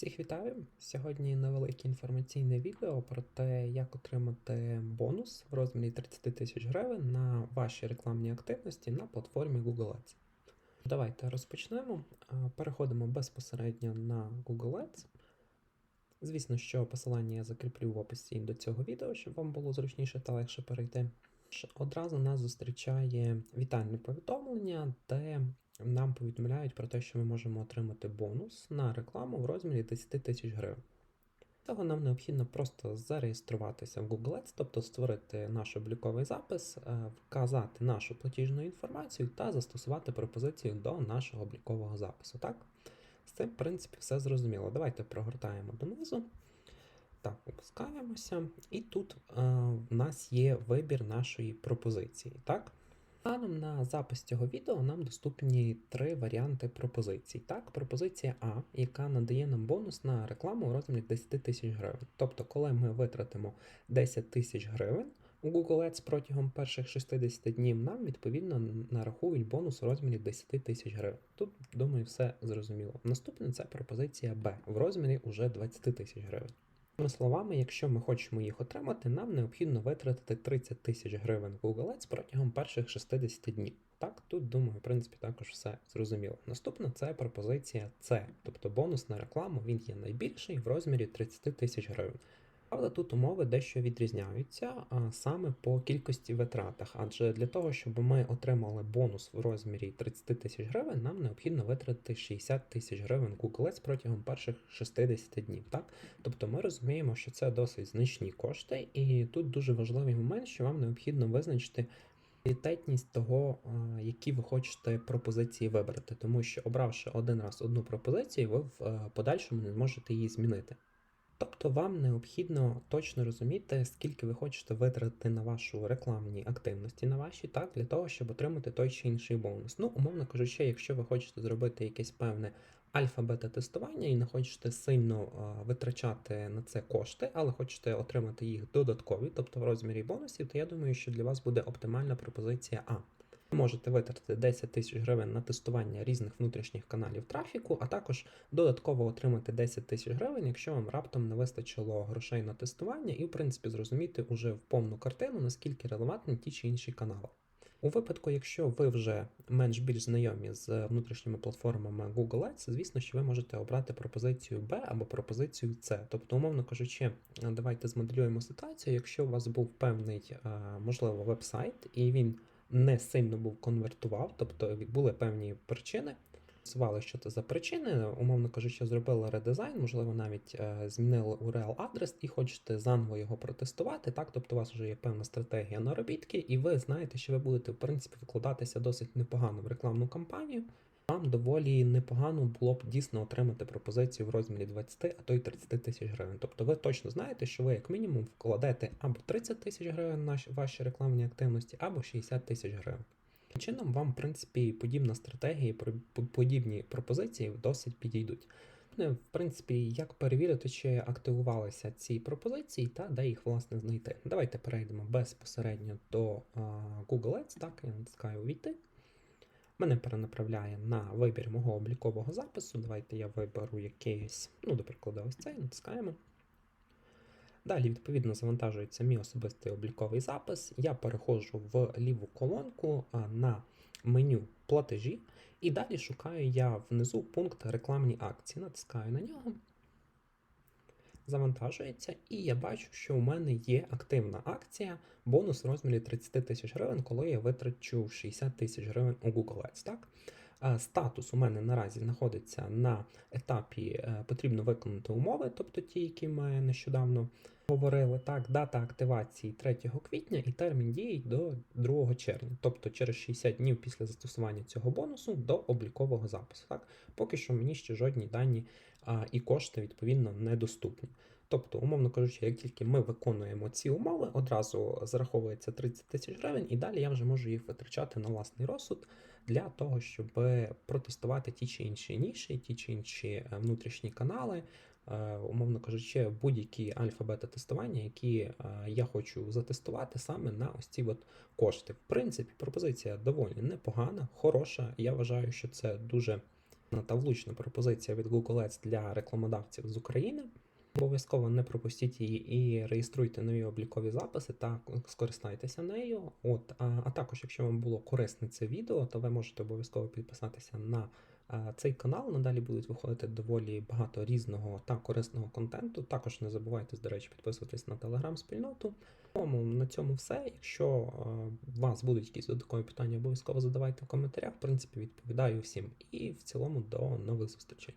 Всіх вітаю! Сьогодні невелике інформаційне відео про те, як отримати бонус в розмірі 30 тисяч гривень на ваші рекламні активності на платформі Google Ads. Давайте розпочнемо. Переходимо безпосередньо на Google Ads. Звісно, що посилання я закріплю в описі до цього відео, щоб вам було зручніше та легше перейти. Одразу нас зустрічає вітальне повідомлення, де нам повідомляють про те, що ми можемо отримати бонус на рекламу в розмірі 10 тисяч гривень. Цього нам необхідно просто зареєструватися в Google Ads, тобто створити наш обліковий запис, е, вказати нашу платіжну інформацію та застосувати пропозицію до нашого облікового запису. Так? З цим, в принципі, все зрозуміло. Давайте прогортаємо донизу. Так, опускаємося. І тут е, в нас є вибір нашої пропозиції. Так? Станом на запис цього відео нам доступні три варіанти пропозицій. Так, пропозиція А, яка надає нам бонус на рекламу у розмірі 10 тисяч гривень. Тобто, коли ми витратимо 10 тисяч гривень у Google Ads протягом перших 60 днів, нам відповідно нарахують бонус у розмірі 10 тисяч гривень. Тут, думаю, все зрозуміло. Наступне це пропозиція Б в розмірі уже 20 тисяч гривень. Іншими словами, якщо ми хочемо їх отримати, нам необхідно витратити 30 тисяч гривень Google Ads протягом перших 60 днів. Так, тут, думаю, в принципі, також все зрозуміло. Наступна це пропозиція С, тобто бонус на рекламу, він є найбільший в розмірі 30 тисяч гривень. Правда, тут умови дещо відрізняються а саме по кількості витратах, адже для того, щоб ми отримали бонус в розмірі 30 тисяч гривень, нам необхідно витратити 60 тисяч гривень Google Ads протягом перших 60 днів. Так? Тобто ми розуміємо, що це досить значні кошти, і тут дуже важливий момент, що вам необхідно визначити пріоритетність того, які ви хочете пропозиції вибрати, тому що обравши один раз одну пропозицію, ви в е, подальшому не зможете її змінити. Тобто вам необхідно точно розуміти, скільки ви хочете витратити на вашу рекламні активності, на ваші, так, для того, щоб отримати той чи інший бонус. Ну, умовно кажучи, якщо ви хочете зробити якесь певне альфа-бета-тестування і не хочете сильно а, витрачати на це кошти, але хочете отримати їх додаткові, тобто в розмірі бонусів, то я думаю, що для вас буде оптимальна пропозиція А. Можете витратити 10 тисяч гривень на тестування різних внутрішніх каналів трафіку, а також додатково отримати 10 тисяч гривень, якщо вам раптом не вистачило грошей на тестування, і, в принципі, зрозуміти уже в повну картину, наскільки релевантні ті чи інші канали. У випадку, якщо ви вже менш-більш знайомі з внутрішніми платформами Google Ads, звісно, що ви можете обрати пропозицію B або пропозицію C. Тобто, умовно кажучи, давайте змоделюємо ситуацію, якщо у вас був певний, можливо, веб-сайт, і він не сильно був конвертував, тобто були певні причини. Звали, що це за причини, умовно кажучи, зробили редизайн, можливо, навіть е, змінили URL адрес і хочете заново його протестувати. Так, тобто у вас вже є певна стратегія наробітки, і ви знаєте, що ви будете в принципі вкладатися досить непогано в рекламну кампанію. Вам доволі непогано було б дійсно отримати пропозицію в розмірі 20, а то й 30 тисяч гривень. Тобто ви точно знаєте, що ви як мінімум вкладете або 30 тисяч гривень на ваші рекламні активності, або 60 тисяч гривень. Чином, вам, в принципі, подібна стратегія, подібні пропозиції досить підійдуть. В принципі, як перевірити, чи активувалися ці пропозиції та де їх власне знайти. Давайте перейдемо безпосередньо до Google Ads, так, я натискаю увійти. Мене перенаправляє на вибір мого облікового запису. Давайте я виберу якийсь, ну, до прикладу, ось цей, натискаємо. Далі, відповідно, завантажується мій особистий обліковий запис. Я переходжу в ліву колонку на меню платежі, і далі шукаю я внизу пункт рекламні акції. Натискаю на нього. Завантажується, і я бачу, що у мене є активна акція, бонус в розмірі 30 тисяч гривень, коли я витрачу 60 тисяч гривень у Google Ads. Так? Статус у мене наразі знаходиться на етапі е, потрібно виконати умови, тобто ті, які ми нещодавно говорили. Так, дата активації 3 квітня і термін дії до 2 червня, тобто через 60 днів після застосування цього бонусу до облікового запису. Так, Поки що мені ще жодні дані а, і кошти відповідно недоступні. Тобто, умовно кажучи, як тільки ми виконуємо ці умови, одразу зараховується 30 тисяч гривень, і далі я вже можу їх витрачати на власний розсуд для того, щоб протестувати ті чи інші ніші, ті чи інші е, внутрішні канали, умовно кажучи, будь-які альфа-бета-тестування, які е, я хочу затестувати саме на ось ці от кошти. В принципі, пропозиція доволі непогана, хороша. Я вважаю, що це дуже та влучна пропозиція від Google Ads для рекламодавців з України. Обов'язково не пропустіть її і реєструйте нові облікові записи та скористайтеся нею. От, а, а також, якщо вам було корисне це відео, то ви можете обов'язково підписатися на цей канал. Надалі будуть виходити доволі багато різного та корисного контенту. Також не забувайте, до речі, підписуватись на телеграм-спільноту. На цьому все. Якщо у вас будуть якісь додаткові питання, обов'язково задавайте в коментарях. В принципі, відповідаю всім. І в цілому до нових зустрічей.